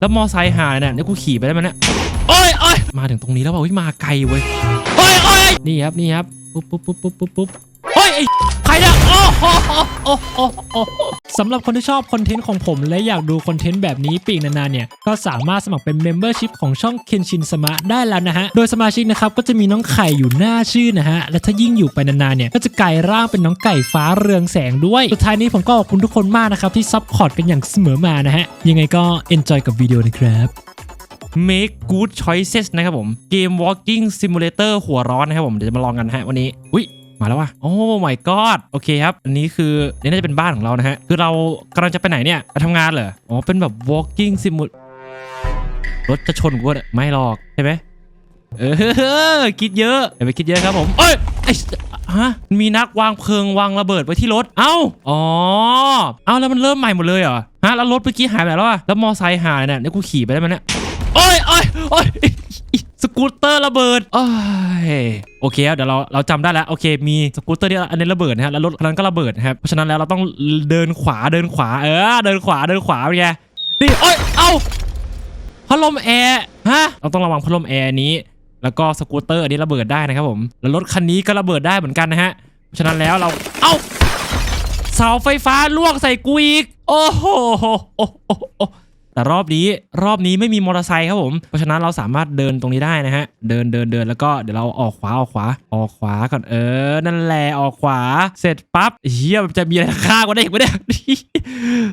แล้วมอไซค์หายเนี่ยเดี๋ยวกูขี่ไปได้ไหมเนี่ยโอ้ยโอ้ยมาถึงตรงนี้แล้วเปล่าเฮ้ยมาไกลเว้ยโอ้ยโอ้ยนี่ครับนี่ครับปุ๊บปุ๊บปุ๊บปุ๊บปุ๊บปุ๊บเฮ้ย ไอ้ใครเนี่ยโอ้โหโอ้โหโอ้โหสำหรับคนที่ชอบคอนเทนต์ของผม และอยากดูคอนเทนต์แบบนี้ปีกนานๆเนี่ย ก็สามารถสมัครเป็น Membership ของช่องเคนชินสมะได้แล้วนะฮะ โดยสมาชิกนะครับ ก็จะมีน้องไข่อยู่หน้าชื่อนะฮะ และถ้ายิ่งอยู่ไปนานๆเนี่ย ก็จะกลายร่างเป็นน้องไก่ฟ้าเรืองแสงด้วย สุดท้ายนี้ผมก็ขอบคุณทุกคนมากนะครับ ที่ซัพพอร์ตกันอย่างเสมอมานะฮะยังไงก็ enjoy กับวิดีโอนะครับ make good choices นะครับผมเกม walking simulator หัวร้อนนะครับผมเดี๋ยวจะมาลองกันฮะวันนี้อุ้ย มาแล้วว่ะโอ้ my god โอเคครับ อันนี้คือนี่น่าจะเป็นบ้านของเรานะฮะ คือเรากำลังจะไปไหนเนี่ยไปทำงานเหรอ อ๋อ เป็นแบบ walking simulator รถจะชนกูเนี่ยไม่หรอก ใช่ไหมเออ คิดเยอะอย่าไปคิดเยอะครับผม เอ้ยไอ้ฮะ มีนักวางเพลิงวางระเบิดไว้ที่รถ เอ้า อ๋อ เอ้าแล้วมันเริ่มใหม่หมดเลยเหรอ ฮะ แล้วรถเมื่อกี้หายไปแล้วอะแล้วมอไซค์หายเนี่ยเดี๋ยวกูขี่ไปได้ไหมเนี่ยโอ้ยโอ้ยโอ้ย สกูตเตอร์ระเบิดโอ้ยโอเคครับเดี๋ยวเราเราจำได้แล้วโอเค มีสกูตเตอร์นี่อันนี้ระเบิดนะฮะแล้วรถคันนั้นก็ระเบิดนะครับเพราะฉะนั้นแล้วเราต้องเดินขวาเดินขวาเออเดินขวาเดินขวาเป็นไงนี่โอ้ยเอ้าพัดลมแอร์ฮะเราต้องระวังพัดลมแอร์นี้ แล้วก็สกูตเตอร์อันนี้ระเบิดได้นะครับผมแล้วรถคันนี้ก็ระเบิดได้เหมือนกันนะฮะเพราะฉะนั้นแล้วเราเอ้าเสาไฟฟ้าลวกใส่กูอีกโอ้โหโอ้โหโอ้โห แต่รอบนี้รอบนี้ไม่มีมอเตอร์ไซค์ครับผม เพราะฉะนั้นเราสามารถเดินตรงนี้ได้นะฮะ เดินเดินเดินแล้วก็เดี๋ยวเราออกขวาออกขวาออกขวาก่อนเออ นั่นแหละออกขวาเสร็จปั๊บเฮียจะมีอะไรฆ่ากว่าได้อีกไหมเนี่ย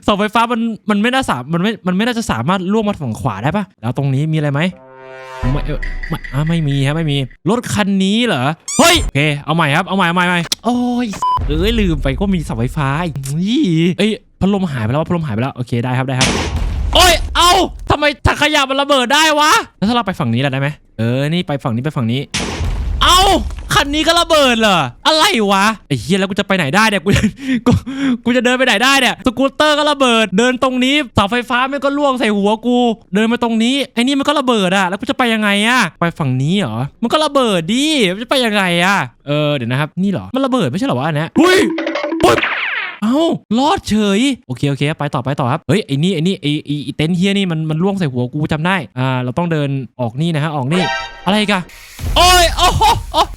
เสาไฟฟ้ามันมันไม่น่าสามมันไม่มันไม่น่าจะสามารถล่วงมาฝั่งขวาได้ปะแล้วตรงนี้มีอะไรไหมไม่เอ่ไม่ไม่มีครับไม่มีรถคันนี้เหรอเฮ้ยโอเคเอาใหม่ครับเอาใหม่เอาใหม่ใหม่โอ้ยเอ้ยลืมไปก็มีเสาไฟฟ้าอีกเอ้ยพัดลมหายไปแล้วพัดลมหายไปแล้วโอเคได้ครับได้ครับ โอ้ย เอ้าทำไมถังขยะมันระเบิดได้วะ แล้วถ้าเราไปฝั่งนี้ล่ะได้ไหมเออ นี่ไปฝั่งนี้ไปฝั่งนี้ เอ้าคันนี้ก็ระเบิดเหรอ อะไรวะ ไอ้เฮียแล้วกูจะไปไหนได้เนี่ย กูกู กูจะเดินไปไหนได้เนี่ย สกูตเตอร์ก็ระเบิด เดินตรงนี้เสาไฟฟ้ามันก็ล่วงใส่หัวกู เดินมาตรงนี้ ไอ้นี่มันก็ระเบิดอะแล้วกูจะไปยังไงอะไปฝั่งนี้เหรอ มันก็ระเบิดดิมันจะไปยังไงอะเออ เดี๋ยวนะครับ นี่เหรอ มันระเบิดไม่ใช่เหรอวะอันเนี้ยเฮ้ยปึ๊บ เอ้ารอดเฉย โอเค โอเค ไปต่อ ไปต่อครับ เฮ้ย ไอ้นี่ ไอ้นี่ ไอ้ไอ้ไอ้เต็นท์เฮียนี่ มัน มันล่วงใส่หัวกูจำได้ อ่า เราต้องเดินออกนี่นะฮะ ออกนี่ อะไรกันโอ้ยโอ้โห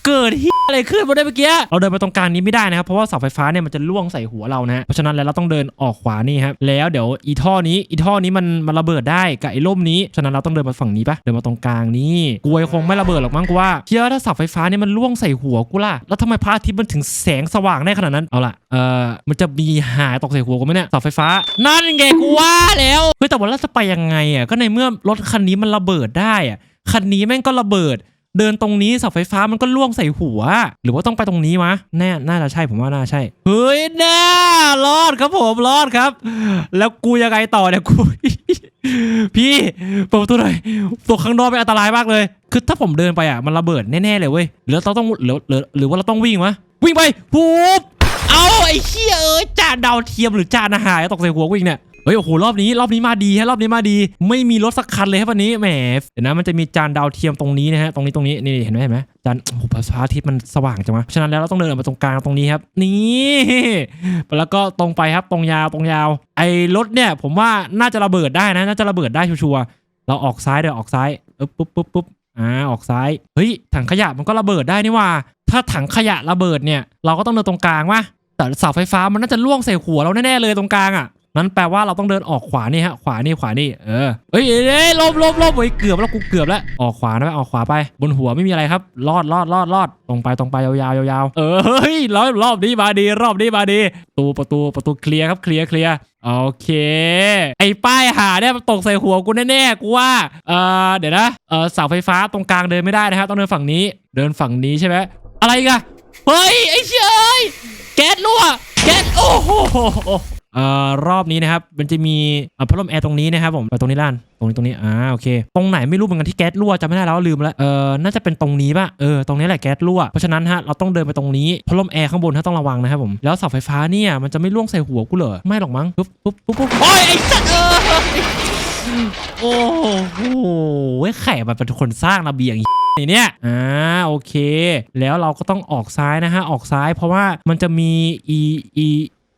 เกิดเฮียอะไรขึ้นมาได้เมื่อกี้เราเดินไปตรงกลางนี้ไม่ได้นะครับ เพราะว่าเสาไฟฟ้าเนี่ยมันจะล่วงใส่หัวเรานะฮะเพราะฉะนั้นแล้วเราต้องเดินออกขวานี่ครับแล้วเดี๋ยวอีท่อนี้อีท่อนี้มันมันระเบิดได้กับไอ้ล่มนี้ฉะนั้นเราต้องเดินมาฝั่งนี้ปะเดินมาตรงกลางนี่กูคงไม่ระเบิดหรอกมั้งกูว่าเชื่อถ้าเสาไฟฟ้าเนี่ยมันล่วงใส่หัวกูล่ะแล้วทำไมพระอาทิตย์มันถึงแสงสว่างได้ขนาดนั้นเอาล่ะเออมันจะมีหายตกใส่หัวกูไหมเนี่ยเสาไฟฟ้า นั่นไงกูว่าแล้วเฮ้ยแต่ว่าเราจะไปยังไงอะก็ในเมื่อรถคันนี้มันระเบิดได้อะ คันนี้แม่งก็ระเบิด เดินตรงนี้เสาไฟฟ้ามันก็ล่วงใส่หัว หรือว่าต้องไปตรงนี้มะแน่น่าจะใช่ผมว่าน่าใช่เฮ้ยแน่รอดครับผมรอดครับ แล้วกูยังไงต่อเนี่ยกูพี่เปิดประตูหน่อยตัวข้างนอกเป็นอันตรายมากเลย คือถ้าผมเดินไปอะมันระเบิดแน่ๆเลยเว้ยหรือเราต้องหรือหรือหรือว่าเราต้องวิ่งวะวิ่งไปพูบเอาไอ้เชี่ยเอ้ยจานดาวเทียมหรือจานอาหารตกใส่หัวกูอีกเนี่ย ฮ้ยโอ้โหรอบนี้รอบนี้มาดีฮะรอบนี้มาดี ไม่มีรถสักคันเลยครับวันนี้แหมเดี๋ยวนะมันจะมีจานดาวเทียมตรงนี้นะฮะตรงนี้ตรงนี้นี่เห็นไหมเห็นไหมจานโอ้โหพระอาทิตย์มันสว่างจังวะฉะนั้นแล้วเราต้องเดินออกมาตรงกลางตรงนี้ครับ นี่แล้วก็ตรงไปครับตรงยาวตรงยาว ไอ้รถเนี่ยผมว่าน่าจะระเบิดได้นะน่าจะระเบิดได้ชัวร์ๆเราออกซ้ายเดี๋ยวออกซ้ายปุ๊บปุ๊บปุ๊บอ่าออกซ้ายเฮ้ยถังขยะมันก็ระเบิดได้นี่ว่า ถ้าถังขยะระเบิดเนี่ย เราก็ต้องเดินตรงกลางวะแต่เสาไฟฟ้ามันน่าจะล่วงใส่หัวเราแน่ๆเลยตรงกลางอะ นั้นแปลว่าเราต้องเดินออกขวานี่ฮะ ขวานี่ขวานี่ เออ เฮ้ยเอ้ยลบลบลบเฮ้ยเกือบแล้วกูเกือบแล้ว ออกขวานะไปออกขวาไป บนหัวไม่มีอะไรครับ รอดรอดรอดรอด ตรงไปตรงไปยาวๆยาวๆเออ เฮ้ยรอบรอบนี้มาดี รอบนี้มาดี ประตูประตูประตูเคลียร์ครับเคลียร์เคลียร์โอเค ไอ้ป้ายหาเนี่ยตกใส่หัวกูแน่ๆ กูว่า เออเดี๋ยวนะ เออเสาไฟฟ้าตรงกลางเดินไม่ได้นะครับ ต้องเดินฝั่งนี้ เดินฝั่งนี้ใช่ไหมอะไรอีกันเฮ้ยไอ้เชยแก๊สรั่ว แก๊ส โอ้โห อ่อรอบนี้นะครับมันจะมีพัดลมแอร์ตรงนี้นะครับผมตรงนี้ล้านตรงนี้ตรงนี้อ่าโอเค ตรงไหนไม่รู้เหมือนกันที่แก๊สรั่วจำไม่ได้แล้วลืมแล้วเออน่าจะเป็นตรงนี้ป่ะเออตรงนี้แหละแก๊สรั่วเพราะฉะนั้นฮะเราต้องเดินไปตรงนี้พัดลมแอร์ข้างบนฮะต้องระวังนะครับผมแล้วเสาไฟฟ้าเนี่ยมันจะไม่ล่วงใส่หัวกูเหรอไม่หรอกมั้งปุ๊บปุ๊บปุ๊บปุ๊บโอ้ยไอ้สัตว์เออโอ้โหไข่มันเป็นคนสร้างระเบียงนี่เนี่ย อ่า โอเค แล้วเราก็ต้องออกซ้ายนะฮะ ออกซ้ายเพราะว่ามันจะมีอีอี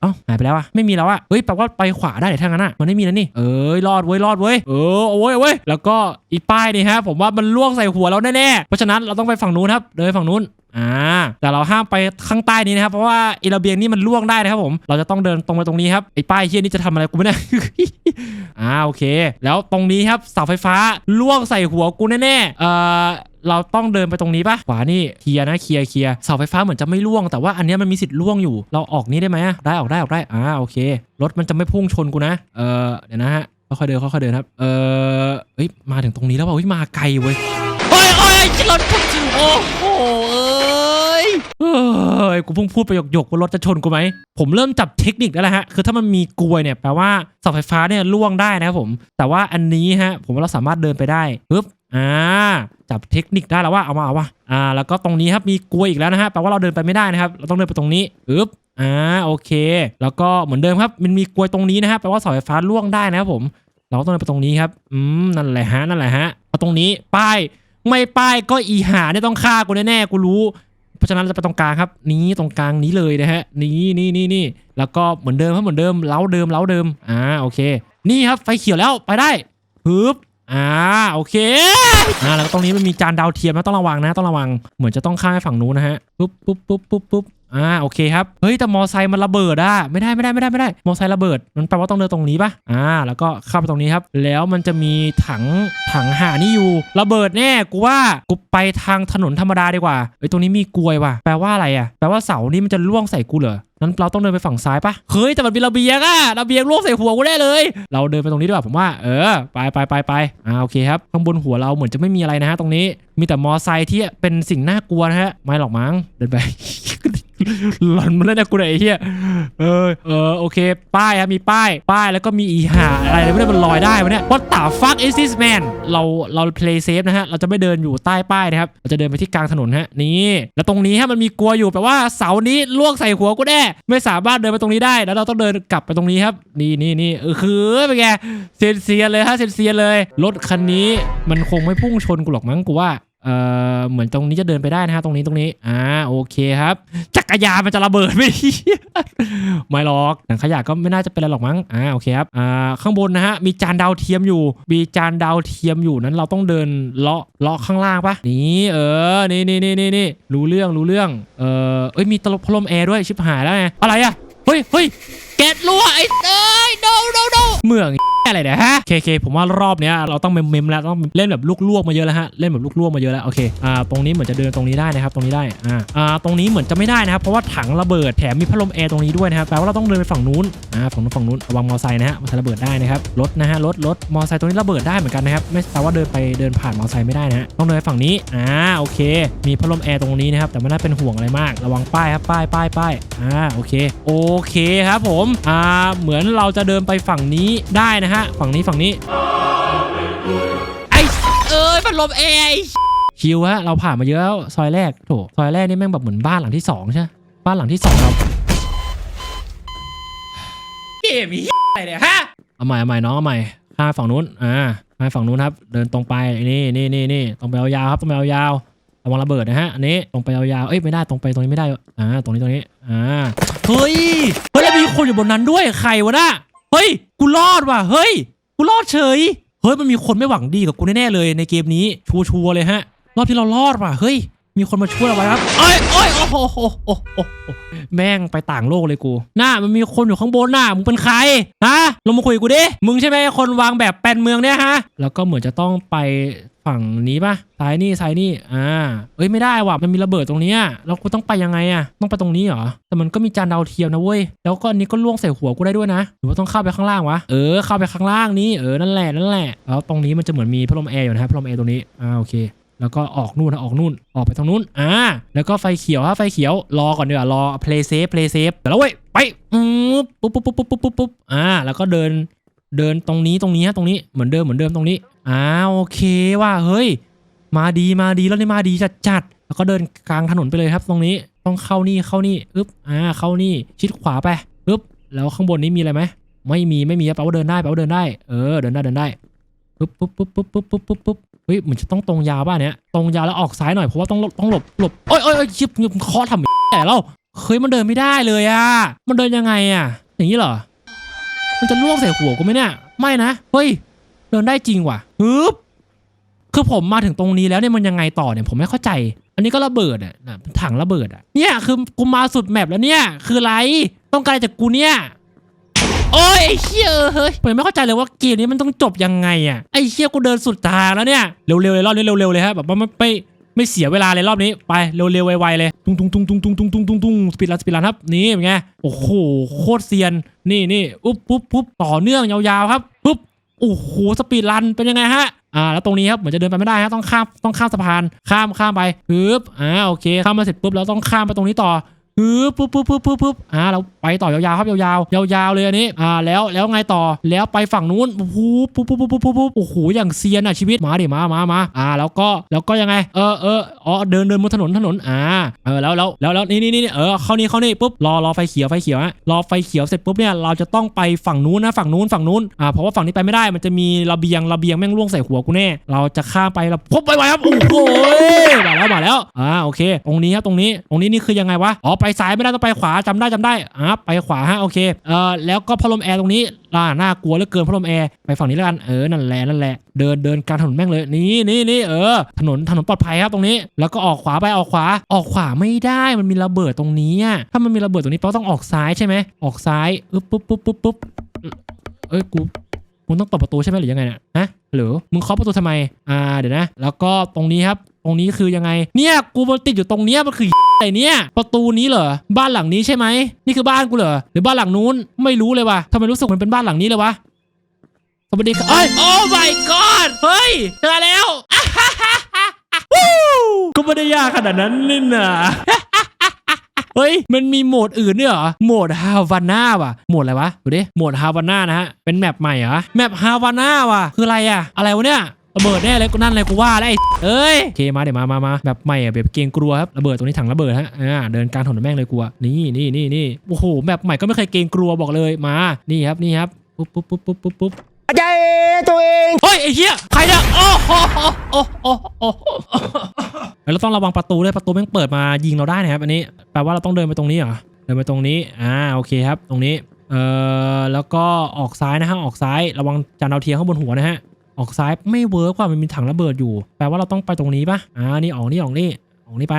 เอ้าหายไปแล้วอะไม่มีแล้วอะเฮ้ยแปลว่าไปขวาได้เดี๋ยวทางนั้นอะมันไม่มีแล้วนี่เอ้ยรอดเว้ยรอดเว้ยเออโอาเว้ยเอาเว้ยแล้วก็อีป้ายนี่ฮะผมว่ามันล่วงใส่หัวเราแน่ๆเพราะฉะนั้นเราต้องไปฝั่งนู้นครับเดินไปฝั่งนู้น อ่าแต่เราห้ามไปข้างใต้นี้นะครับ เพราะว่าอีระเบียงนี่มันล่วงได้นะครับผม เราจะต้องเดินตรงไปตรงนี้ครับไอ้ป้ายเฮียนี่จะทำอะไรกูไม่ได้อ่าโอเค แล้วตรงนี้ครับเสาไฟฟ้าล่วงใส่หัวกูแน่ๆเอ่อเราต้องเดินไปตรงนี้ปะขวานี่เคลียนะเคลียเคลียเสาไฟฟ้าเหมือนจะไม่ล่วงแต่ว่าอันนี้มันมีสิทธิ์ล่วงอยู่ เราออกนี้ได้ไหมได้ออกได้ออกได้อ่าโอเครถมันจะไม่พุ่งชนกูนะเออเดี๋ยวนะฮะค่อยๆเดินค่อยๆเดินครับเออเฮ้ยมาถึงตรงนี้แล้วว่ะเฮ้ยมาไกลเว้ยโอ้ยโอ้ยรถโอ้โห เอ้ยกูเพิ่งพูดประโยคหยกว่ารถจะชนกูไหม ผมเริ่มจับเทคนิคได้แล้วฮะ คือถ้ามันมีกลวยเนี่ยแปลว่าเสาไฟฟ้าเนี่ยล่วงได้นะครับผม แต่ว่าอันนี้ฮะ ผมว่าเราสามารถเดินไปได้ปึ๊บอ่าจับเทคนิคได้แล้วว่าเอามาเอาว่าอ่า แล้วก็ตรงนี้ครับมีกลวยอีกแล้วนะฮะแปลว่าเราเดินไปไม่ได้นะครับ เราต้องเดินไปตรงนี้ปึ๊บอ่าโอเค แล้วก็เหมือนเดิมครับ มันมีกลวยตรงนี้นะฮะแปลว่าเสาไฟฟ้าล่วงได้นะครับผม เราต้องเดินไปตรงนี้ครับอืมนั่นแหละฮะนั่นแหละฮะเอาตรงนี้ป้ายไม่ป้ายก็อีหาเนี่ยต้องฆ่ากูแน่ๆกูรู้ เพราะฉะนั้นเราจะไปตรงกลางครับนี้ตรงกลางนี้เลยนะฮะนี้นี่นี่นี่แล้วก็เหมือนเดิมครับเหมือนเดิมเล้าเดิมเล้าเดิมอ่าโอเค นี่ครับไฟเขียวแล้วไปได้ฮึบอ่าโอเคอ่าแล้วตรงนี้มันมีจานดาวเทียมนะต้องระวังนะต้องระวัง เหมือนจะต้องข้ามไปฝั่งนู้นนะฮะปุ๊บปุ๊บปุ๊บปุ๊บปุ๊บ อ่าโอเคครับ เฮ้ยแต่มอไซค์มันระเบิดอะไม่ได้ไม่ได้ไม่ได้ไม่ได้ มอไซค์ระเบิด มันแปลว่าต้องเดินตรงนี้ปะอ่า แล้วก็เข้าไปตรงนี้ครับ แล้วมันจะมีถังถังหานี่อยู่ ระเบิดแน่กูว่ากูไปทางถนนธรรมดาดีกว่าเอ้ยตรงนี้มีกลวยว่ะแปลว่าอะไรอะแปลว่าเสานี่มันจะล่วงใส่กูเหรอนั้นเราต้องเดินไปฝั่งซ้ายปะเฮ้ยแต่มันมีระเบียงอะระเบียงล่วงใส่หัวกูแน่เลย เราเดินไปตรงนี้ดีกว่าผมว่า เออ ไปไปไปไปอ่าโอเคครับ ข้างบนหัวเราเหมือนจะไม่มีอะไรนะฮะตรงนี้ มีแต่มอไซค์ที่เป็นสิ่งน่ากลัวนะฮะ ไม่หรอกมั้ง เดินไป หลอนมันแล้วนะกูไหนยไอ้เฮียเออเออโอเค ป้ายครับมีป้าย ป้ายแล้วก็มีอีหาอะไรไม่ได้มันลอยได้วะเนี่ย What the fuck is this man เราเรา play safe นะฮะ เราจะไม่เดินอยู่ใต้ป้ายนะครับ เราจะเดินไปที่กลางถนนฮะ นี่ แล้วตรงนี้ฮะมันมีกลัวอยู่แปลว่าเสานี้ล่วงใส่หัวกูแน่ไม่สามารถเดินไปตรงนี้ได้ แล้วเราต้องเดินกลับไปตรงนี้ครับ นี่นี่นี่เออคือเป็นไงเซียนเซียนเลยฮะเซียนเซียนเลย รถคันนี้มันคงไม่พุ่งชนกูหรอกมั้งกูว่า เอ่อเหมือนตรงนี้จะเดินไปได้นะฮะตรงนี้ตรงนี้อ่าโอเคครับ จักรยานมันจะระเบิดไหมไม่หรอกหนังขยะก็ไม่น่าจะเป็นอะไรหรอกมั้งอ่าโอเคครับอ่าข้างบนนะฮะมีจานดาวเทียมอยู่ มีจานดาวเทียมอยู่นั้นเราต้องเดินเลาะเลาะข้างล่างปะนี่เออนี่นี่นี่นี่นี่รู้เรื่องรู้เรื่องเออเอ้ยมีตลบพัดลมแอร์ด้วยชิบหายแล้วไงอะไรอะเฮ้ยเฮ้ย แกะรั่วไอ้เอ้ย no no no เมืองอะไรเนี่ยฮะเคเคผมว่ารอบเนี้ยเราต้องเมมๆแล้วต้องเล่นแบบลูกลวกมาเยอะแล้วฮะเล่นแบบลูกลวกมาเยอะแล้วโอเคอ่าตรงนี้เหมือนจะเดินตรงนี้ได้นะครับตรงนี้ได้อ่าอ่าตรงนี้เหมือนจะไม่ได้นะครับเพราะว่าถังระเบิดแถมมีพัดลมแอร์ตรงนี้ด้วยนะครับแปลว่าเราต้องเดินไปฝั่งนู้นอ่าฝั่งนู้นฝั่งนู้นระวังมอไซค์นะฮะมอไซค์ระเบิดได้นะครับรถนะฮะรถรถมอไซค์ตรงนี้ระเบิดได้เหมือนกันนะครับไม่แปลว่าเดินไปเดินผ่านมอไซค์ไม่ได้นะฮะต้องเดินไปฝั่งนี้อ่าโอเค มีพัดลมแอร์ตรงนี้นะครับแต่ไม่น่าเป็นห่วงอะไรมาก ระวังป้ายครับป้ายป้ายป้ายอ่าโอเคโอเคครับผมอ่าเหมือนเราจะเดินไปฝั่งนี้ได้นะฮะ ฝั่งนี้ฝั่งนี้ไอ้เอ้ยพัดลมแอร์ไอ้ชิวฮะเราผ่านมาเยอะแล้วซอยแรกโถซอยแรกนี่แม่งแบบเหมือนบ้านหลังที่สองใช่ไหมบ้านหลังที่สองเราเกมอีอะไรเนี่ยฮะเอาใหม่เอาใหม่น้องเอาใหม่ข้ามฝั่งนู้นอ่าข้ามฝั่งนู้นครับ เดินตรงไปนี่นี่นี่นี่ตรงไปยาวๆครับตรงไปยาวๆระวังระเบิดนะฮะอันนี้ตรงไปยาวๆเอ้ยไม่ได้ตรงไปตรงนี้ไม่ได้อ่าตรงนี้ตรงนี้อ่าเฮ้ยเฮ้ยแล้ว มีคนอยู่บนนั้นด้วยใครวะน่ะเฮ้ย กูรอดว่ะ เฮ้ย กูรอดเฉย เฮ้ย มันมีคนไม่หวังดีกับกูแน่ๆเลยในเกมนี้ ชัวร์ๆเลยฮะ รอบที่เรารอดว่ะ เฮ้ย มีคนมาช่วยเราไว้ครับเอ้ยเอ้ยโอ้โหโอ้โหโอ้โหโอ้โหแม่งไปต่างโลกเลยกูน้ามันมีคนอยู่ข้างบนน้ามึงเป็นใคร ฮะ ลงมาคุยกูดิ มึงใช่ไหมคนวางแบบแปลนเมืองเนี่ยฮะ แล้วก็เหมือนจะต้องไป ฝั่งนี้ปะซ้ายนี่ซ้ายนี่อ่าเอ้ยไม่ได้ว่ะมันมีระเบิดตรงนี้แล้วกูต้องไปยังไงอะต้องไปตรงนี้เหรอแต่มันก็มีจานดาวเทียมนะเว้ยแล้วก็อันนี้ก็ล่วงใส่หัวกูได้ด้วยนะหรือว่าต้องเข้าไปข้างล่างวะเออเข้าไปข้างล่างนี้เออนั่นแหละนั่นแหละแล้วตรงนี้มันจะเหมือนมีพัดลมแอร์อยู่นะฮะพัดลมแอร์ตรงนี้อ่าโอเคแล้วก็ออกนู่นนะออกนู่นออกไปทางนู้นอ่าแล้วก็ไฟเขียวฮะไฟเขียวรอก่อนเดีกว่ารอ play safe play safe แต่แล้วเว้ยไปอืมปุ๊บปุ๊บปุ๊บปุ๊บปุ๊บปุ๊บปุ๊บอ่าแล้วก็เดิน เดินตรงนี้ตรงนี้ฮะตรงนี้เหมือนเดิมเหมือนเดิมตรงนี้อ่าวโอเคว่ะเฮ้ย มาดีมาดีแล้วนี่มาดีจัดจัดแล้วก็เดินกลางถนนไปเลยครับ ตรงนี้ต้องเข้านี่เข้านี่อึ๊บอ่าเข้านี่ชิดขวาไปอึ๊บแล้วข้างบนนี้มีอะไรไหมไม่มีไม่มีแปลว่าเดินได้แปลว่าเดินได้เออเดินได้เดินได้ปุ๊บปุ๊บปุ๊บปุ๊บปุ๊บปุ๊บปุ๊บปุ๊บเฮ้ยเหมือนจะต้องตรงยาวป่ะเนี้ยตรงยาวแล้วออกซ้ายหน่อยเพราะว่าต้องหลบต้องหลบหลบโอ้ยโอ้ยโอ้ยชิบมึงเคาะทำแต่เราเฮ้ยมันเดินไม่ได้เลยอะมันเดินยังไงอะอย่างนี้เหรอ มันจะล่วงใส่หัวกูไหมเนี่ย ไม่นะ เฮ้ย เดินได้จริงว่ะฮึบคือผมมาถึงตรงนี้แล้วเนี่ยมันยังไงต่อเนี่ยผมไม่เข้าใจ อันนี้ก็ระเบิดอะน่ะถังระเบิดอะ เนี่ยคือกูมาสุดแมปแล้วเนี่ย คืออะไร ต้องการจากกูเนี่ยโอ้ยไอ้เชี่ยเฮ้ยผมไม่เข้าใจเลยว่าเกมนี้มันต้องจบยังไงอะไอ้เชี่ยกูเดินสุดทางแล้วเนี่ยเร็วๆเลยรอบนี้เร็วๆเลยฮะแบบว่าไม่ ไม่เสียเวลาเลยรอบนี้ไปเร็วๆไวๆเลยตุ้งตุ้งตุ้งตุ้งตุ้งตุ้งตุ้งตุ้งตุ้งสปีดลันสปีดลันครับนี่เป็นไงโอ้โหโคตรเซียนนี่นี่อุ๊บปุ๊บปุ๊บต่อเนื่องยาวๆครับปุ๊บโอ้โหสปีดลันเป็นยังไงฮะอ่าแล้วตรงนี้ครับเหมือนจะเดินไปไม่ได้ฮะต้องข้ามต้องข้ามสะพานข้ามข้ามไปปึ๊บอ่าโอเคข้ามมาเสร็จปุ๊บแล้วต้องข้ามไปตรงนี้ต่อ ปึ๊บปุ๊บปุ๊บปุ๊บปุ๊บปุ๊บอ่าเราไปต่อยาวๆครับยาวๆยาวๆเลยอันนี้อ่าแล้วแล้วไงต่อแล้วไปฝั่งนู้นปุ๊บปุ๊บปุ๊บปุ๊บปุ๊บปุ๊บโอ้โหอย่างเซียนอะชีวิตมาดิมามามาอ่าแล้วก็แล้วก็ยังไง เออเอออ๋อเดินเดินบนถนนถนนอ่าเออแล้วแล้วแล้วแล้วนี่นี่นี่เออเข้านี่เข้านี่ปุ๊บรอรอไฟเขียวไฟเขียวฮะรอไฟเขียวเสร็จปุ๊บเนี่ยเราจะต้องไปฝั่งนู้นนะฝั่งนู้นฝั่งนู้นอ่าเพราะว่าฝั่งนี้ไปไม่ได้มันจะมีระเบียงระเบียงแม่งล่วงใส่หัวกูแน่เราจะข้ามไปเราพบไปไวครับโอ้โหมาแล้วมาแล้วอ่าโอเค ตรงนี้ครับตรงนี้ตรงนี้นี่คือยังไงวะอ๋อไปซ้ายไม่ได้ต้องไปขวาจำได้จำได้อ่าไปขวาฮะโอเคเอ่อแล้วก็พัดลมแอร์ตรงนี้อ่าน่ากลัวเหลือเกินพัดลมแอร์ไปฝั่งนี้แล้วกันเออนั่นแหละนั่นแหละเดินเดินกลางถนนแม่งเลยนี่นี่นี่เออ ถนนถนนปลอดภัยครับตรงนี้ แล้วก็ออกขวาไปออกขวาออกขวาไม่ได้มันมีระเบิดตรงนี้อะถ้ามันมีระเบิดตรงนี้แปลว่าต้องออกซ้ายใช่ไหมออกซ้ายอึ๊บปุ๊บปุ๊บปุ๊บปุ๊บเอ้ยกูมึงต้องเปิดประตูใช่ไหมหรือยังไงเนี่ยฮะหรือมึงเคาะประตูทำไม อ่า เดี๋ยวนะ แล้วก็ตรงนี้ครับ ตรงนี้คือยังไง เนี่ยกูมันติดอยู่ตรงเนี้ยมันคืออะไรเนี่ยประตูนี้เหรอบ้านหลังนี้ใช่ไหมนี่คือบ้านกูเหรอหรือบ้านหลังนู้นไม่รู้เลยว่ะทำไมรู้สึกเหมันเป็นบ้านหลังนี้เลยวะสวัสดีครับเอ้ยโอ้ my god เฮ้ยเจอแล้ววู้ก็ไม่ได้ยากขนาดนั้นนี่นะเฮ้ย มันมีโหมดอื่นด้วยเหรอ โหมดฮาวาน่าว่ะ โหมดอะไรวะ ดูดิ โหมดฮาวาน่านะฮะ เป็นแมปใหม่เหรอ แมปฮาวาน่าว่ะ คืออะไรอะ อะไรวะเนี่ย ระเบิดแน่เลยกูนั่นเลยกูว่าแล้วไอ้เอ้ยโอเคมาเดี๋ยวมามามาแบบใหม่อะแบบเกรงกลัวครับระเบิดตรงนี้ถังระเบิดฮะอ่าเดินกลารถนนแม่งเลยกลัวนี่นี่นี่นี่โอ้โหแบบใหม่ก็ไม่เคยเกรงกลัวบอกเลยมานี่ครับนี่ครับปุ๊บปุ๊บปุ๊บปุ๊บปุ๊บปุ๊บใจตัวเองเฮ้ยไอ้เหี้ยใครเนี่ยโอ้โหโอ้โหโอ้โหโอ้โหเราต้องระวังประตูด้วยประตูแม่งเปิดมายิงเราได้นะครับอันนี้แปลว่าเราต้องเดินไปตรงนี้เหรอเดินไปตรงนี้อ่าโอเคครับตรงนี้เอ่อแล้วก็ออกซ้ายนะฮะออกซ้ายระวังจานดาวเทียมข้างบนหัวนะฮะ ออกซ้ายไม่เวิร์กว่ามันมีถังระเบิดอยู่ แปลว่าเราต้องไปตรงนี้ปะอ่านี่ออกนี่ออกนี่ออกนี่ไป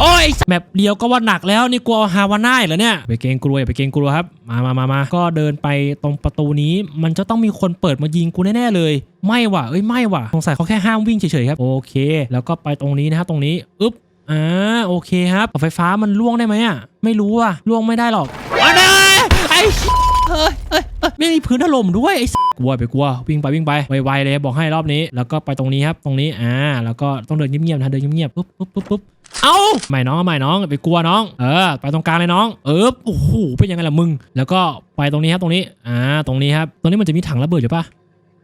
โอ้ยแบบเดียวก็ว่าหนักแล้วนี่กลัวฮาวาน่าเหรอเนี่ยไปเกงกลัวอย่าไปเกงกลัวครับ มามามามาก็เดินไปตรงประตูนี้ มันจะต้องมีคนเปิดมายิงกูแน่ๆเลย ไม่ว่ะเอ้ยไม่ว่ะสงสัยเขาแค่ห้ามวิ่งเฉยๆครับโอเค แล้วก็ไปตรงนี้นะครับตรงนี้อึ๊บอ่าโอเคครับไฟฟ้ามันล่วงได้ไหมอะไม่รู้อะล่วงไม่ได้หรอกอันนี้ไอ้เฮ้ย เอ้ยไม่มีพื้นถล่มด้วยไอ้กลัวไปกลัววิ่งไปวิ่งไปไวๆเลยบอกให้รอบนี้ แล้วก็ไปตรงนี้ครับตรงนี้อ่าแล้วก็ต้องเดินเงียบๆนะเดินเงียบๆปุ๊บปุ๊บปุ๊บปุ๊บเอ้าไม่น้องใหม่น้องไปกลัวน้อง เออ ไปตรงกลางเลยน้อง เออโอ้โหเป็นยังไงล่ะมึง แล้วก็ไปตรงนี้ครับตรงนี้ อ่า ตรงนี้ครับตรงนี้มันจะมีถังระเบิดอยู่ปะ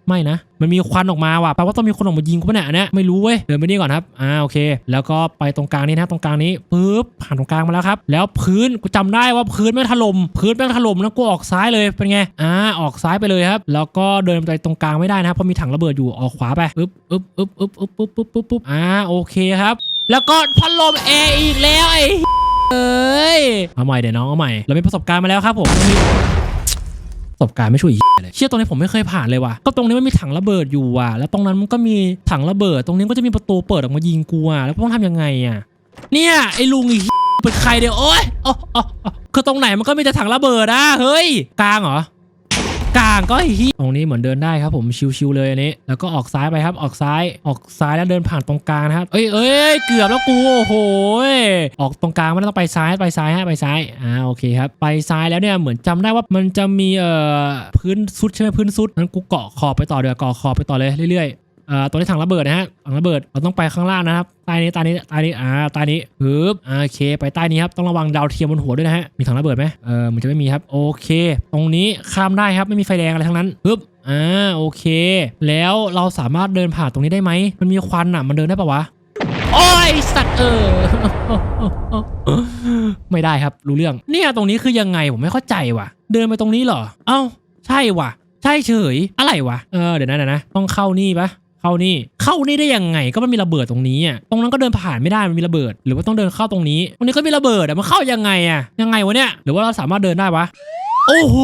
ไม่นะ มันมีควันออกมาว่ะแปลว่าต้องมีคนออกมายิงกูปะเนี่ยอันเนี้ยไม่รู้เว้ยเดินไปนี่ก่อนครับอ่าโอเค แล้วก็ไปตรงกลางนี้นะครับตรงกลางนี้ปึ๊บผ่านตรงกลางมาแล้วครับ แล้วพื้นกูจำได้ว่าพื้นแม่งถล่มพื้นแม่งถล่มแล้วกูออกซ้ายเลยเป็นไงอ่าออกซ้ายไปเลยครับ แล้วก็เดินไปตรงกลางไม่ได้นะครับเพราะมีถังระเบิดอยู่ออกขวาไปปึ๊บปึ๊บปึ๊บปึ๊บปึ๊บปึ๊บปึ๊บปึ๊บอ่าโอเคครับ แล้วก็พัดลมแอร์อีกแล้วไอ้เอ้ยเอาใหม่เดี๋ยวน้องเอาใหม่เรามีประสบการณ์มาแล้วครับผม สบการณ์ไม่ช่วยอีเลยเชื่อตรงนี้ผมไม่เคยผ่านเลยว่ะก็ตรงนี้มันมีถังระเบิดอยู่ว่ะแล้วตรงนั้นมันก็มีถังระเบิด ตรงนี้ก็จะมีประตูเปิดออกมายิงกูอะแล้วต้องทำยังไงอะเนี่ยไอ้ลุงอีเป็นใครเดี๋ยวโอ๊ยอ๋ออ๋อคือตรงไหนมันก็มีแต่ถังระเบิดอะเฮ้ยกลางเหรอางก็ฮีตรงนี้เหมือนเดินได้ครับผมชิวๆเลยอันนี้ แล้วก็ออกซ้ายไปครับออกซ้ายออกซ้ายแล้วเดินผ่านตรงกลางนะครับเอ้ยเอ้ยเกือบแล้วกูโอ้โหออกตรงกลางไม่ต้องไปซ้ายไปซ้ายฮะไปซ้ายอ่าโอเคครับไปซ้ายแล้วเนี่ยเหมือนจำได้ว่ามันจะมีเอ่อพื้นซุดใช่ไหมพื้นซุดนั้นกูเกาะขอบไปต่อเดี๋ยวเกาะขอบไปต่อเลยเรื่อยๆ อ่อตัวนี้ถังระเบิดนะฮะถังระเบิดเราต้องไปข้างล่างนะครับใต้นี้ใต้นี้ใต้นี้อ่าใต้นี้ปึ๊บอ่าโอเค ไปใต้นี้ครับต้องระวังดาวเทียมบนหัวด้วยนะฮะมีถังระเบิดไหมเออมันจะไม่มีครับโอเค ตรงนี้ข้ามได้ครับไม่มีไฟแดงอะไรทั้งนั้นปึ๊บอ่าโอเค แล้วเราสามารถเดินผ่านตรงนี้ได้ไหมมันมีควันอะมันเดินได้ปะวะโอ้ยสัตว์เออไม่ได้ครับรู้เรื่อง เนี่ยตรงนี้คือยังไงผมไม่เข้าใจว่ะ เดินไปตรงนี้เหรอ เอ้า ใช่ว่ะ ใช่เฉย อะไรวะ เออเดี๋ยวนะเดี๋ยวนะ ต้องเข้านี่ปะ เข้านี่เข้านี่ได้ยังไงก็มันมีระเบิดตรงนี้อะตรงนั้นก็เดินผ่านไม่ได้มันมีระเบิด หรือว่าต้องเดินเข้าตรงนี้ตรงนี้ก็มีระเบิดอะมันเข้ายังไงอะยังไงวะเนี่ยหรือว่าเราสามารถเดินได้วะโอ้โห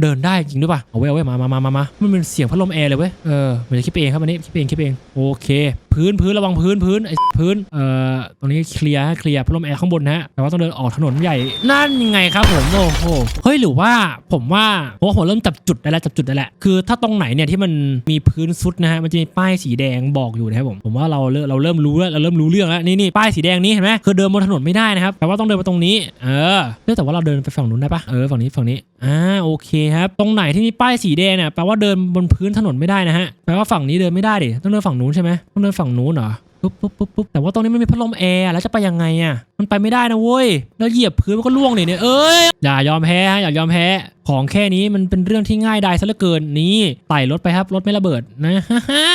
เดินได้จริงด้วยป่ะเอาไว้เอาไว้มามามามามันเป็นเสียงพัดลมแอร์เลยเว้ยเออมันจะคิดไปเองครับอันนี้คิดไปเองคิดไปเองโอเคพื้นพื้นระวังพื้นพื้นไอ้พื้นเอ่อตรงนี้เคลียร์เคลียร์พัดลมแอร์ข้างบนนะฮะแต่ว่าต้องเดินออกถนนใหญ่นั่นยังไงครับผมโอ้โหเฮ้ยหรือว่าผมว่าผมว่าผมเริ่มจับจุดได้แล้วจับจุดได้แล้วคือถ้าตรงไหนเนี่ยที่มันมีพื้นซุดนะฮะมันจะมีป้ายสีแดงบอกอยู่นะครับผมผมว่าเราเริ่เราเริ่มรู้แล้วเราเริ่มรู้เรื่องแล้วนี่นี่ป้ายสีแดงนี้เห็นไหมคือเดินบนถนนไม่ได้นะครับแปลว่าต้องเดินไปตรงนี้ เออแต่ว่าเราเดินไปฝั่งนู้นได้ปะเออฝั่งนี้ฝั่งนี้อ่าโอเคครับตรงไหนที่มีป้ายสีแดงเนี่ยแปลว่าเดินบนพื้นถนนไม่ได้นะฮะ ลว่าฝั่งนี้เดินไม่ได้ดิต้องเดินฝั่งนู้นใช่ไหมต้องเดินฝั่งนู้นเหรอปุ๊บปุ๊บปุ๊บปุ๊บแต่ว่าตรงนี้มันมีพัดลมแอร์แล้วจะไปยังไงอะ มันไปไม่ได้นะเว้ย แล้วเหยียบพื้นมันก็ล่วงเนี่ยเนี่ยเอ้ย อย่ายอมแพ้ฮะอย่ายอมแพ้ ของแค่นี้มันเป็นเรื่องที่ง่ายดายซะเหลือเกินนี่ไต่รถไปครับรถไม่ระเบิดนะฮ่า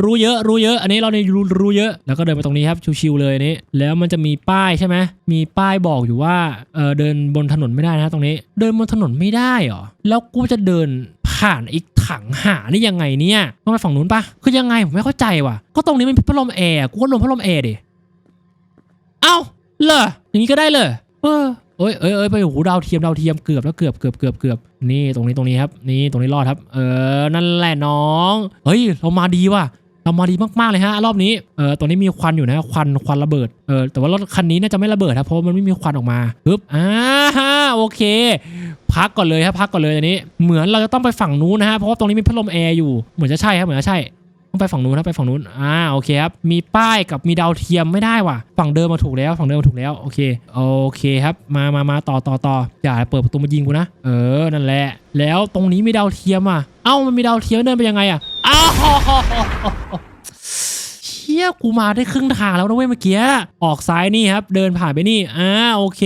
รู้เยอะรู้เยอะ อันนี้เราในรู้รู้เยอะ แล้วก็เดินไปตรงนี้ครับชิวๆเลยนี้แล้วมันจะมีป้ายใช่ไหมมีป้ายบอกอยู่ว่าเออเดินบนถนนไม่ได้นะตรงนี้ เดินบนถนนไม่ได้เหรอแล้วกูจะเดินผ่านอีกถังหานี่ยังไงเนี่ยต้องไปฝั่งนู้นปะคือยังไงผมไม่เข้าใจว่ะก็ตรงนี้มันเป็นพัดลมแอร์กูก็ลมพัดลมแอร์ดิเอ้า เหรออย่างนี้ก็ได้เลยเออเอ้ยเอ้ยเอ้ยไปโอ้โหดาวเทียมดาวเทียมเกือบแล้วเกือบเกือบเกือบเกือบนี่ตรงนี้ตรงนี้ครับ นี่ตรงนี้รอดครับ เออนั่นแหละน้องเฮ้ยเรามาดีว่ะเรามาดีมากๆเลยฮะรอบนี้เออตรงนี้มีควันอยู่นะควันควันระเบิดเออแต่ว่ารถคันนี้น่าจะไม่ระเบิดครับเพราะมันไม่มีควันออกมาปึ๊บอ่าฮะโอเค พักก่อนเลยครับพักก่อนเลยอันนี้ เหมือนเราจะต้องไปฝั่งนู้นนะฮะเพราะว่าตรงนี้มีพัดลมแอร์อยู่เหมือนจะใช่ครับเหมือนจะใช่ ไปฝั่งนู้นครับไปฝั่งนู้นอ่าโอเคครับมีป้ายกับมีดาวเทียมไม่ได้ว่ะฝั่งเดิมมาถูกแล้วฝั่งเดิมมาถูกแล้วโอเคโอเคครับมามามาต่อต่อต่ออย่าเปิดประตูมายิงกูนะเออนั่นแหละ แล้วตรงนี้มีดาวเทียมอะเอ้ามันมีดาวเทียมเดินไปยังไงอะอ้าวเชี่ยกูมาได้ครึ่งทางแล้วนะเว้ยเมื่อกี้ออกซ้ายนี่ครับ เดินผ่านไปนี่อ่าโอเค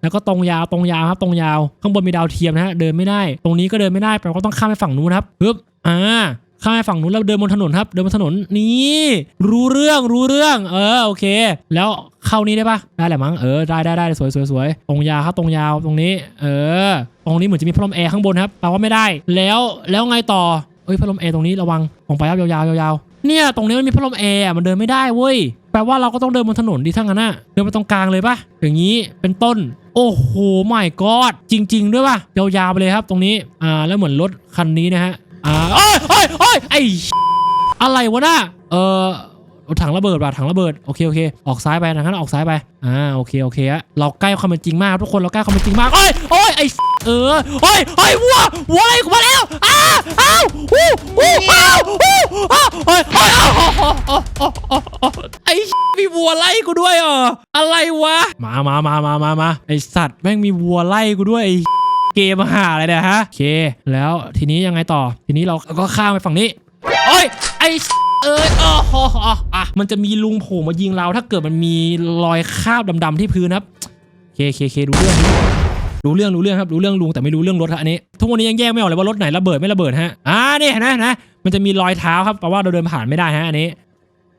แล้วก็ตรงยาวตรงยาวครับตรงยาวข้างบนมีดาวเทียมนะฮะเดินไม่ได้ ตรงนี้ก็เดินไม่ได้แปลว่าต้องข้ามไปฝั่งนู้นครับปึ๊บอ่า ข้ามไปฝั่งนู้นแล้วเดินบนถนนครับ เดินบนถนนนี่รู้เรื่องรู้เรื่อง เออโอเค แล้วเข้านี้ได้ปะได้แหละมั้งเออได้ได้ได้สวยสวยสวยตรงยาวครับตรงยาวตรงนี้ เออ ตรงนี้เหมือนจะมีพัดลมแอร์ข้างบนครับแปลว่าไม่ได้ แล้วแล้วไงต่อเอ้ยพัดลมแอร์ตรงนี้ระวังลงไปครับยาวๆยาวๆเนี่ยตรงนี้มันมีพัดลมแอร์มันเดินไม่ได้เว้ยแปลว่าเราก็ต้องเดินบนถนนดีทั้งนั้นน่ะเดินไปตรงกลางเลยปะอย่างนี้เป็นต้น โอ้โหไม่กอดจริง ๆ ด้วยปะยาวๆไปเลยครับ ตรงนี้อ่าแล้วเหมือนรถคันนี้นะฮะ อ่าโอ้ยโอ้ยโอ้ยไออะไรวะน่ะเออถังระเบิดว่ะถังระเบิดโอเคโอเค ออกซ้ายไปทางนั้นออกซ้ายไปอ่าโอเคโอเคฮะเราใกล้ความเป็นจริงมากทุกคนเราใกล้ความเป็นจริงมากโอ้ยโอ้ยไอเออโอ้ยโอ้ยวัววัวอะไรกูมาแล้วอ้าอ้าวอู้อู้อ้าวอู้อ้าวโอ้ยโอ้ยอ้าวไอมีวัวไล่กูด้วยเหรออะไรวะมามามามามามาไอสัตว์แม่งมีวัวไล่กูด้วยไอ เกมหาอะไรเนี่ยฮะโอเค แล้วทีนี้ยังไงต่อ ทีนี้เราก็ข้ามไปฝั่งนี้โอ้ยไอเอ้ยอ๋ออ๋ออออะมันจะมีลุงโผล่มายิงเรา ถ้าเกิดมันมีรอยคราบดำๆที่พื้นครับเคเคเครู้เรื่องรู้เรื่องรู้เรื่องครับรู้เรื่องลุงแต่ไม่รู้เรื่องรถครับอันนี้ทุกวันนี้ยังแยกไม่ออกเลยว่ารถไหนระเบิดไม่ระเบิดฮะอ่านี่เห็นไหมเห็นไหมมันจะมีรอยเท้าครับแปลว่าเราเดินผ่านไม่ได้ฮะอันนี้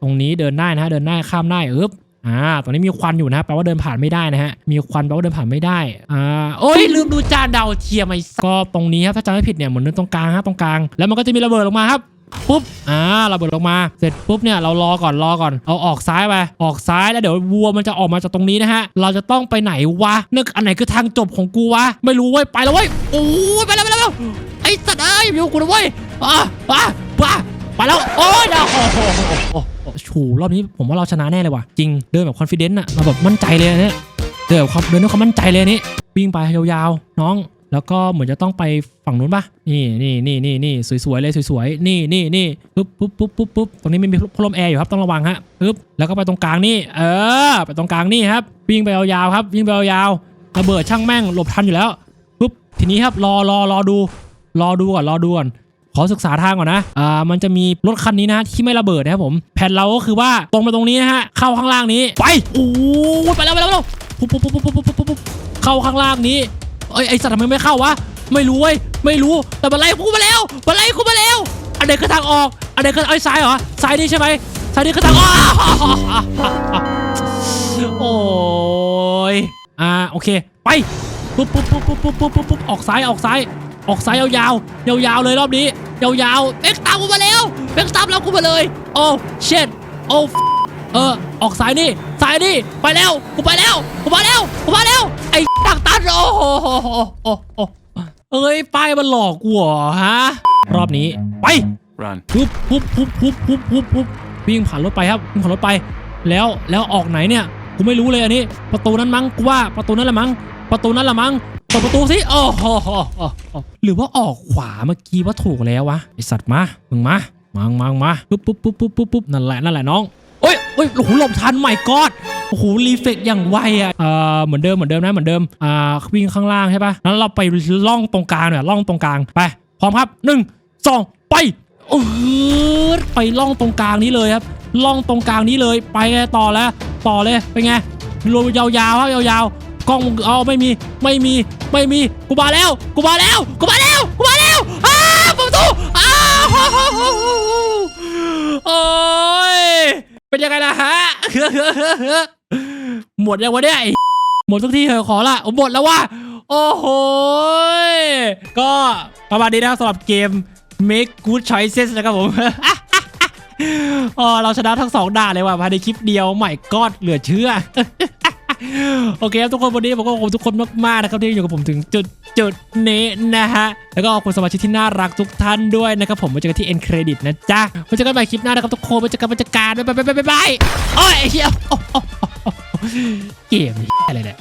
ตรงนี้เดินได้นะฮะเดินได้ข้ามได้เอ๊บ อ่าตอนนี้มีควันอยู่นะแปลว่าเดินผ่านไม่ได้นะฮะ มีควันแปลว่าเดินผ่านไม่ได้ อ่าโอ้ยลืมดูจานดาวเทียมไอ้ก็ตรงนี้ครับถ้าจำไม่ผิดเนี่ยเหมือนตรงกลางฮะตรงกลาง แล้วมันก็จะมีระเบิดลงมาครับปุ๊บ อ่าระเบิดลงมา เสร็จปุ๊บเนี่ยเรารอก่อนรอก่อน เอาออกซ้ายไป ออกซ้ายแล้วเดี๋ยววัวมันจะออกมาจากตรงนี้นะฮะ เราจะต้องไปไหนวะนึกอันไหนคือทางจบของกูวะ ไม่รู้เว้ย ไปแล้วเว้ย โอ้ยไปแล้วไปแล้วไปแล้วไอ้สัตว์เอ้ยอยู่กูนะเว้ย อะอะอะไปแล้ว โอ้ยโอ้โหโอ้โหโอ้โห ชูรอบนี้ผมว่าเราชนะแน่เลยว่ะจริงเดินแบบคอนฟิเดนต์อะเราแบบมั่นใจเลยอันเนี่ยเดินแบบควาเดินด้วยความมั่นใจเลยนี้วิ่งไปยาวๆน้อง แล้วก็เหมือนจะต้องไปฝั่งนู้นปะนี่นี่นี่นี่นี่สวยๆเลยสวยๆนี่นี่นี่ปุ๊บปุ๊บปุ๊บปุ๊บปุ๊บตรงนี้มันมีพัดลมแอร์อยู่ครับต้องระวังฮะปุ๊บแล้วก็ไปตรงกลางนี่เออไปตรงกลางนี่ครับวิ่งไปยาวๆครับวิ่งไปยาวๆระเบิดช่างแม่งหลบทันอยู่แล้วปุ๊บทีนี้ครับรอรอรอดู รอดูก่อนรอดูก่อน ขอศึกษาทางก่อนนะอ่ามันจะมีรถคันนี้นะที่ไม่ระเบิดนะครับผมแผนเราก็คือว่าตรงไปตรงนี้นะฮะเข้าข้างล่างนี้ไปโอ้ไปแล้วไปแล้วปุ๊บปุ๊บปุ๊บปุ๊บปุ๊บปุ๊บเข้าข้างล่างนี้เอ้ยไอสัตว์ทำไมไม่เข้าวะไม่รู้เว้ยไม่รู้แต่บันไล่กูมาแล้วบันไล่กูมาแล้วอันไหนคือทางออกอันไหนคือไอ้ซ้ายเหรอซ้ายนี่ใช่ไหมซ้ายนี่คือทางออกโอ้ยอ่าโอเคไปปุ๊บปุ๊บปุ๊บปุ๊บปุ๊บปุ๊บออกซ้ายออกซ้าย ออกซ้ายยาวๆยาวๆเลยรอบนี้ยาวๆเอ็กซ์ตามกูมาแล้วเอ็กซ์ตามเรากูมาเลย โอ้เช็ดโอ้เออออกซ้ายนี่ซ้ายนี่ไปแล้วกูไปแล้วกูมาแล้วกูมาแล้วไอ้ดักตันโอ้โหโอ้โหโอ้โหเอ้ยป้ายมันหลอกกูเหรอฮะรอบนี้ไป Run. ปุ๊บปุ๊บปุ๊บปุ๊บปุ๊บปุ๊บปุ๊บวิ่งผ่านรถไปครับวิ่งผ่านรถไป แล้วแล้วออกไหนเนี่ยกูไม่รู้เลยอันนี้ ประตูนั้นมั้งกูว่าประตูนั้นละมั้งประตูนั้นละมั้ง เปิดประตูสิโอ้โหหรือว่าออกขวาเมื่อกี้ว่าถูกแล้ววะไอสัตว์มา มึงมามามามาปุ๊บปุ๊บปุ๊บปุ๊บปุ๊บปุ๊บนั่นแหละนั่นแหละน้องโอ้ยโอ้ยโอ้โหหลบทันใหม่กอดโอ้โหรีเฟกอย่างไวอะเอ่อเหมือนเดิมเหมือนเดิมนะเหมือนเดิมอ่าวิ่งข้างล่างใช่ปะแล้วเราไปล่องตรงกลางเนี่ยล่องตรงกลางไปพร้อมครับหนึ่งสองไปเออไปล่องตรงกลางนี้เลยครับล่องตรงกลางนี้เลยไปต่อแล้ว ต่อเลยเป็นไงรวยาวๆครับยาวๆ ล้องเอาไม่มีไม่มีไม่มีกูมาแล้วกูมาแล้วกูมาแล้วกูมาแล้วอ้าประตูอ้าโอ้ยเป็นยังไงล่ะฮะหมดยังวะเนี่ยหมดทุกที่เหอขอละหมดแล้วว่ะโอ้โหก็ประมาณนี้นะสำหรับเกม Make Good Choices นะครับผมอ๋อเราชนะทั้งสองด่านเลยว่ะภายในคลิปเดียวใหม่กอดเหลือเชื่อ โอเคครับทุกคนวันนี้ผมก็ขอบคุณทุกคนมากๆนะครับที่อยู่กับผมถึงจุดจุดนี้นะฮะแล้วก็ขอบคุณสมาชิกที่น่ารักทุกท่านด้วยนะครับผมไว้เจอกันที่เอ็นเครดิตนะจ๊ะไว้เจอกันใหม่คลิปหน้านะครับทุกคนไว้เจอกันบรรยากาศบ๊ายบายบ๊ายบายโอ้ยเฮียเกมอะไรเนี่ย